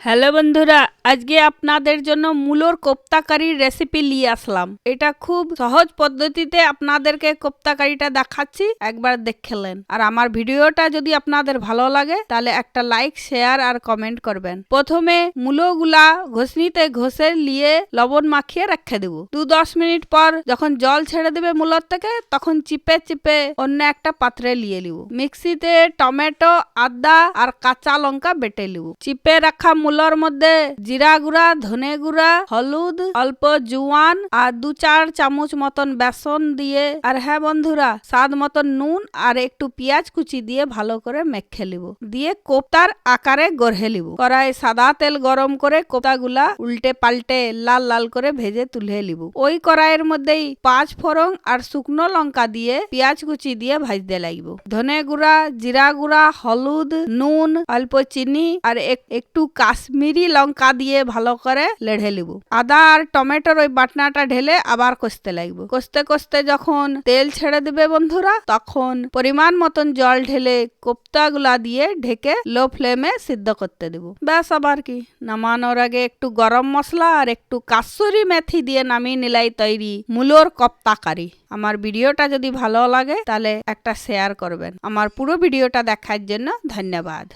Hello বন্ধুরা, আজকে আপনাদের জন্য মূলোর কোপ্তাকারির রেসিপি নিয়ে আসলাম। এটা খুব সহজ পদ্ধতিতে আপনাদেরকে কোপ্তাকারিটা দেখাচ্ছি, একবার দেখলেন আর আমার ভিডিওটা যদি আপনাদের ভালো লাগে, তাহলে একটা লাইক, শেয়ার আর কমেন্ট করবেন। প্রথমে মূলোগুলা ঘষনিতে ঘষে নিয়ে লবণ মাখিয়ে রেখে দেব। দু দশ মিনিট পর যখন জল ছেড়ে দেবে মূলর থেকে, তখন চিপে চিপে অন্য একটা পাত্রে নিয়ে নিব। মিক্সিতে টমেটো, আদা আর কাঁচা লঙ্কা বেটে নিব। চিপে রাখা মূলর মধ্যে জিরা গুঁড়া, ধনে গুঁড়া, হলুদ, অল্প জুয়ান আর দু চার চামচ মতন বেসন দিয়ে। আর হ্যাঁ বন্ধুরা, স্বাদ মতন নুন আর একটু পেঁয়াজ কুচি দিয়ে ভালো করে মেখে লিব দিয়ে কোপ্তার আকারে গড়ে লিব কড়াই সাদা তেল গরম করে কোপ্তাগুলা উল্টে পাল্টে লাল লাল করে ভেজে তুলে লিব ওই কড়াইয়ের মধ্যেই পাঁচ ফোড়ন আর শুকনো লঙ্কা দিয়ে পেঁয়াজ কুচি দিয়ে ভাজতে লাগবে। ধনে গুঁড়া, জিরা গুঁড়া, হলুদ, নুন, অল্প চিনি আর এক- একটু কাশ্মীরি লঙ্কা দিয়ে ভালো করে লেড়ে লিব আদা আর টমেটোর ওই বাটনাটা ঢেলে আবার কষতে লাগবো। কষতে কষতে যখন তেল ছেড়ে দেবে বন্ধুরা, তখন পরিমাণ মতন জল ঢেলে কোপ্তাগুলা দিয়ে ঢেকে লো ফ্লেমে সিদ্ধ করতে দেব। ব্যাস আবার কি, নামানোর আগে একটু গরম মশলা আর একটু কাসুরি মেথি দিয়ে নামিয়ে নিলাই তৈরি মূলোর কপ্তা কারি আমার ভিডিওটা যদি ভালো লাগে, তাহলে একটা শেয়ার করবেন। আমার পুরো ভিডিওটা দেখার জন্য ধন্যবাদ।